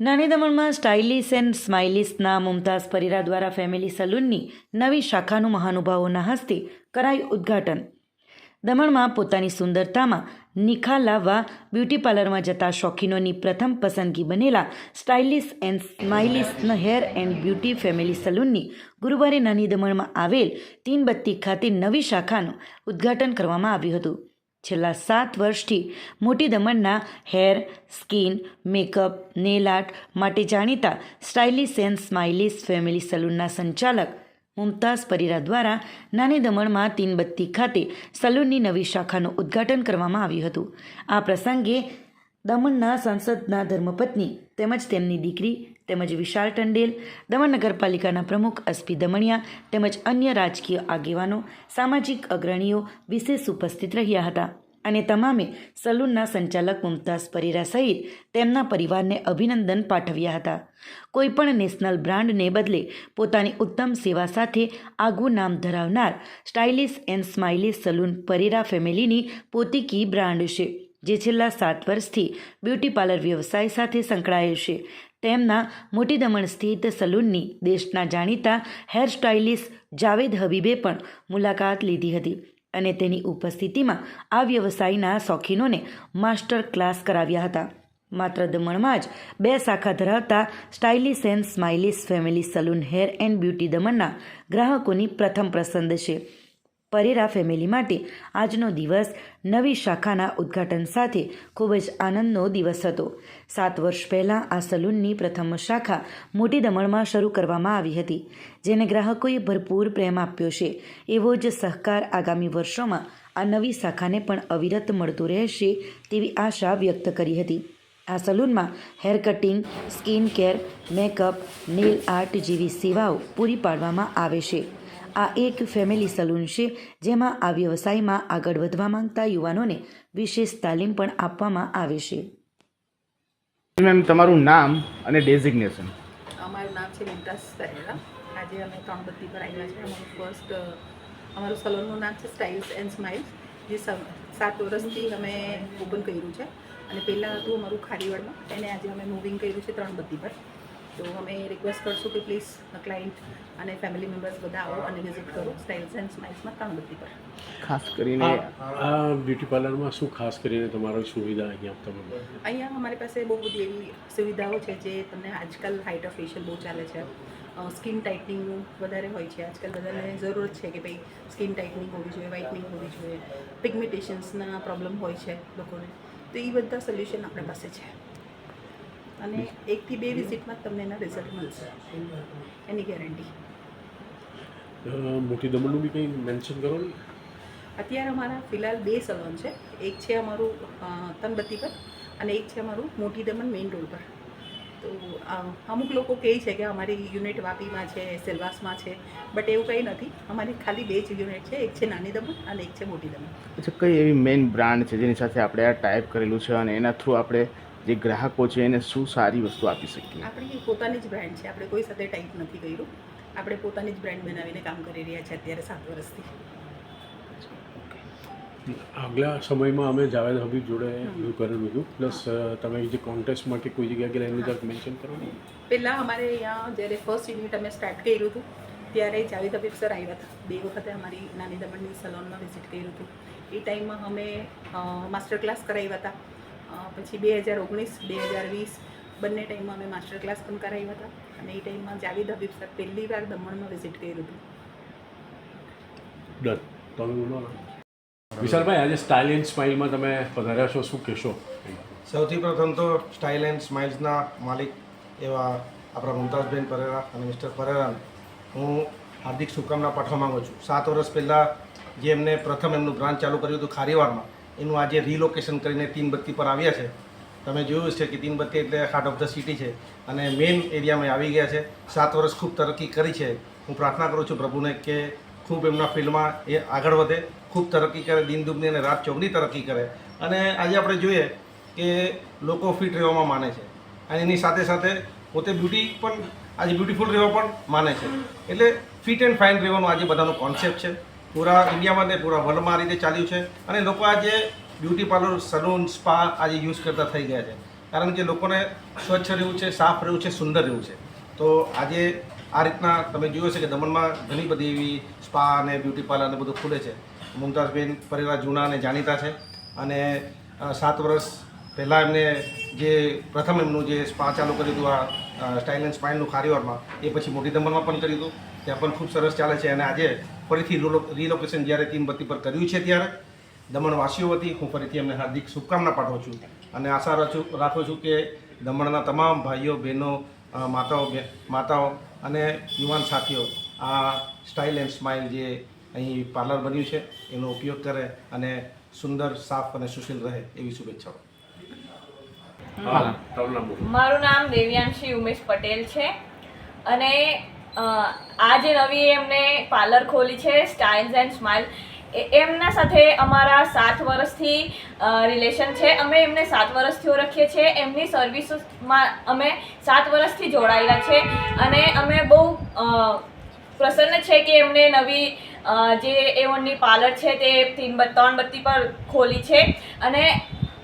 નાની દમણમાં stylish and સ્માઇલિશના મુમતાઝ પરીરા દ્વારા ફેમિલી સલૂનની નવી શાખાનું મહાનુભાવોના હસ્તે કરાયું ઉદ્ઘાટન. દમણમાં પોતાની સુંદરતામાં નિખા લાવવા બ્યુટી પાર્લરમાં જતા શોખીનોની પ્રથમ પસંદગી બનેલા stylish and smilish hair and beauty family સલૂનની ગુરુવારે નાની દમણમાં આવેલ તીનબત્તી ખાતે નવી શાખાનું ઉદ્ઘાટન કરવામાં આવ્યું હતું. છેલ્લા સાત વર્ષથી મોટી દમણના hair, skin, makeup, nail art માટે જાણીતા સ્ટાઇલિશ એન્ડ સ્માઇલિશ ફેમિલી સલૂનના સંચાલક મુમતાઝ પરીરા દ્વારા નાની દમણમાં તીનબત્તી ખાતે સલૂનની નવી શાખાનું ઉદ્ઘાટન કરવામાં આવ્યું હતું. આ પ્રસંગે દમણના સંસદના ધર્મપત્ની તેમજ તેમની દીકરી તેમજ વિશાલ ટંડેલ, દમણ નગરપાલિકાના પ્રમુખ અસ્પી દમણિયા તેમજ અન્ય રાજકીય આગેવાનો, સામાજિક અગ્રણીઓ વિશેષ ઉપસ્થિત રહ્યા હતા અને તમામે સલૂનના સંચાલક મુમતાઝ પરીરા સહિત તેમના પરિવારને અભિનંદન પાઠવ્યા હતા. કોઈપણ નેશનલ બ્રાન્ડને બદલે પોતાની ઉત્તમ સેવા સાથે આગવું નામ ધરાવનાર stylish and smilish salon Pereira ફેમિલીની પોતીકી બ્રાન્ડ છે, જે છેલ્લા સાત વર્ષથી બ્યુટી પાર્લર વ્યવસાય સાથે સંકળાયેલ છે. તેમના મોટી દમણ સ્થિત સલૂનની દેશના જાણીતા હેર સ્ટાઇલિસ્ટ જાવેદ હબીબે પણ મુલાકાત લીધી હતી અને તેની ઉપસ્થિતિમાં આ વ્યવસાયના શોખીનોને માસ્ટર ક્લાસ કરાવ્યા હતા. માત્ર દમણમાં જ બે શાખા ધરાવતા stylish and smilish family salon hair and beauty દમણના ગ્રાહકોની પ્રથમ પસંદ છે. પરેરા ફેમિલી માટે આજનો દિવસ નવી શાખાના ઉદ્ઘાટન સાથે ખૂબ જ આનંદનો દિવસ હતો. સાત વર્ષ પહેલાં આ સલૂનની પ્રથમ શાખા મોટી દમણમાં શરૂ કરવામાં આવી હતી, જેને ગ્રાહકોએ ભરપૂર પ્રેમ આપ્યો છે. એવો જ સહકાર આગામી વર્ષોમાં આ નવી શાખાને પણ અવિરત મળતું રહેશે તેવી આશા વ્યક્ત કરી હતી. આ સલૂનમાં hair cutting, skin care, makeup, nail art જેવી સેવાઓ પૂરી પાડવામાં આવે છે. આ એક ફેમિલી સલૂન છે જેમાં આ વ્યવસાયમાં આગળ વધવા માંગતા યુવાનોને વિશેષ તાલીમ પણ આપવામાં આવે છે. મેમ તમારું નામ અને ડેઝિગ્નેશન અમારું નામ છે મુમતાઝ પહેરેલા આજે અમે ત્રણબત્તી પર આવ્યા છે અમારું ફર્સ્ટ અમારું સલૂનનું નામ છે સ્ટાઇલ્સ એન્ડ સ્માઇલ્સ જે સાત વર્ષથી અમે ઓપન કર્યું છે. અને પહેલાં હતું અમારું ખારીવાડમાં. એને આજે અમે મૂવિંગ કર્યું છે ત્રણબત્તી પર. તો અમે રિક્વેસ્ટ કરશું કે પ્લીઝ ક્લાયન્ટ અને ફેમિલી મેમ્બર્સ બધા આવો અને વિઝિટ કરો સ્ટાઇલ્સ એન્ડ સ્માઇલ્સમાં ત્રણબત્તી પર. ખાસ કરીને આ બ્યુટી પાર્લરમાં શું ખાસ કરીને તમારો સુવિધા અહીંયા તમે અહીંયા અમારી પાસે બહુ બધી એવી સુવિધાઓ છે જે તમને આજકાલ હાઇડ્રા ફેશિયલ બહુ ચાલે છે. સ્કિન ટાઇટનિંગનું વધારે હોય છે. આજકાલ બધાને જરૂરત છે કે ભાઈ સ્કિન ટાઇટનિંગ હોવી જોઈએ વ્હાઇટનિંગ હોવી જોઈએ. પિગમેન્ટેશન્સના પ્રોબ્લેમ હોય છે લોકોને. તો એ બધા સોલ્યુશન આપણી પાસે છે. અને એકથી બે વિઝિટમાં જ તમને એના રિઝલ્ટ મળશે. એની ગેરંટી મોટી દમણનું બી કંઈ મેન્શન કરો અત્યારે અમારા ફિલહાલ બે સલોન છે. એક છે અમારું તનબત્તી પર અને એક છે અમારું મોટી દમણ મેઇન રોડ પર. તો અમુક લોકો કહે છે કે અમારી યુનિટ વાપીમાં છે સેલવાસમાં છે બટ એવું કંઈ નથી. અમારી ખાલી બે જ યુનિટ છે. એક છે નાની દમણ અને એક છે મોટી દમણ. અચ્છા કઈ એવી મેઇન બ્રાન્ડ છે જેની સાથે આપણે આ ટાઈપ કરેલું છે અને એના થ્રુ આપણે જે ગ્રાહકો છે એને શું સારી વસ્તુ આપી શકીએ? આપણી પોતાની જ બ્રાન્ડ છે. આપણે કોઈ સાથે ટાઈપ નથી કર્યું. આપણે પોતાની જ બ્રાન્ડ બનાવીને કામ કરી રહ્યા છે અત્યારે સાત વર્ષથી. આગલા સમયમાં અમે જાવેદ હબીબ જોડે એવું કરેલું હતું. પ્લસ તમે જે કોન્ટેસ્ટ માટે કોઈ જગ્યાએ ગયેલા એનું જરાક મેન્શન કરો ને? પહેલાં અમારે અહીંયા જ્યારે ફર્સ્ટ યુનિટ અમે સ્ટાર્ટ કર્યું હતું ત્યારે જાવેદ હબીબ સર આવ્યા હતા. બે વખતે અમારી નાની દમણની સલોનમાં વિઝિટ કર્યું હતું. એ ટાઈમમાં અમે માસ્ટર ક્લાસ કરાવ્યા હતા. પછી બે હજાર ઓગણીસ બે હજાર વીસ બંને ટાઈમમાં અમે માસ્ટર ક્લાસ પણ કરાવ્યા હતા. અને એ ટાઈમમાં જાવી હબીબ સર પહેલી વાર દમણમાં વિઝિટ કર્યું હતું. તમે બોલો ને. વિશાલભાઈ આજે સ્ટાઇલ એન્ડ સ્માઇલમાં તમે પધાર્યા છો શું કહેશો? સૌથી પ્રથમ તો સ્ટાઇલ એન્ડ સ્માઇલ્સના માલિક એવા આપણા મુમતાઝબેન પરેરા અને મિસ્ટર પરેરાને. હું હાર્દિક શુભકામના પાઠવવા માગું છું. સાત વર્ષ પહેલાં જે એમને પ્રથમ એમનું બ્રાન્ચ ચાલુ કર્યું હતું ખારીવાડમાં એનું આજે રીલોકેશન કરીને તીનબત્તી પર આવ્યા છે. તમે જોયું છે કે તીનબત્તી એટલે હાર્ટ ઓફ ધ સિટી છે. અને મેઇન એરિયામાં આવી ગયા છે. સાત વર્ષ ખૂબ તરક્કી કરી છે. હું પ્રાર્થના કરું છું પ્રભુને કે ખૂબ એમના ફિલ્ડમાં એ આગળ વધે, ખૂબ તરક્કી કરે દિન દુબની અને રાત ચોગની તરક્કી કરે. અને આજે આપણે જોઈએ કે લોકો ફિટ રહેવામાં માને છે. અને એની સાથે સાથે પોતે બ્યુટી પણ, આજે બ્યુટીફુલ રહેવા પણ માને છે. એટલે ફિટ એન્ડ ફાઇન રહેવાનું આજે બધાનો કોન્સેપ્ટ છે. પૂરા ઇન્ડિયામાં ને પૂરા વર્લ્ડમાં આ રીતે ચાલ્યું છે. અને લોકો આજે બ્યુટી પાર્લર સલૂન સ્પા આજે યુઝ કરતા થઈ ગયા છે. કારણ કે લોકોને સ્વચ્છ રહેવું છે, સાફ રહેવું છે, સુંદર રહેવું છે. તો આજે આ રીતના તમે જોયું છે કે દમણમાં ઘણી બધી એવી સ્પા અને બ્યુટી પાર્લર બધું ખુલે છે. મુમતાઝબેન પરિવાર જૂના અને જાણીતા છે. અને સાત વર્ષ પહેલાં એમને જે પ્રથમ એમનું જે સ્પા ચાલુ કર્યું હતું આ સ્ટાઇલ એન્ડ સ્પાઇલનું ખારીવારમાં એ પછી મોટી દમણમાં પણ કર્યું હતું. ત્યાં પણ ખૂબ સરસ ચાલે છે અને આજે ફરીથી રિલોકેશન જ્યારે ટીમ વતી પર કર્યું છે ત્યારે દમણવાસીઓ વતી હું ફરીથી એમને હાર્દિક શુભકામના પાઠવું છું અને આશા રાખું રાખું છું કે દમણના તમામ ભાઈઓ બહેનો માતાઓ માતાઓ અને યુવાન સાથીઓ આ સ્ટાઇલ એન્ડ સ્માઇલ જે અહીં પાર્લર બન્યું છે એનો ઉપયોગ કરે અને સુંદર સાફ અને સુશીલ રહે એવી શુભેચ્છાઓ. મારું નામ દેવ્યાંશી ઉમેશ પટેલ છે અને આ જે નવી એમને પાર્લર ખોલી છે, સ્ટાઇલ્સ એન્ડ સ્માઇલ. એમના સાથે અમારા સાત વર્ષથી રિલેશન છે. અમે એમને સાત વર્ષથી ઓળખીએ છીએ. એમની સર્વિસમાં અમે સાત વર્ષથી જોડાયેલા છે. અને અમે બહુ પ્રસન્ન છે કે એમને નવી જે એઓની પાર્લર છે તે ત્રણ બત્તી પર ખોલી છે. અને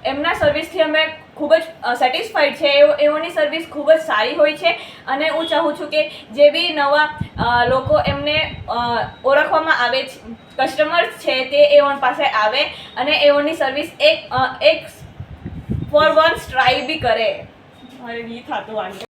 એમના સર્વિસથી અમે ખૂબ જ સેટિસ્ફાઈડ છે. એવો, એઓની સર્વિસ ખૂબ જ સારી હોય છે. અને હું ચાહું છું કે જે બી નવા લોકો એમને ઓળખવામાં આવે છે કસ્ટમર્સ છે તે એઓન પાસે આવે અને એઓની સર્વિસ એક એક ફોર વન્સ ટ્રાય બી કરે. મારે નહીં થતું આને.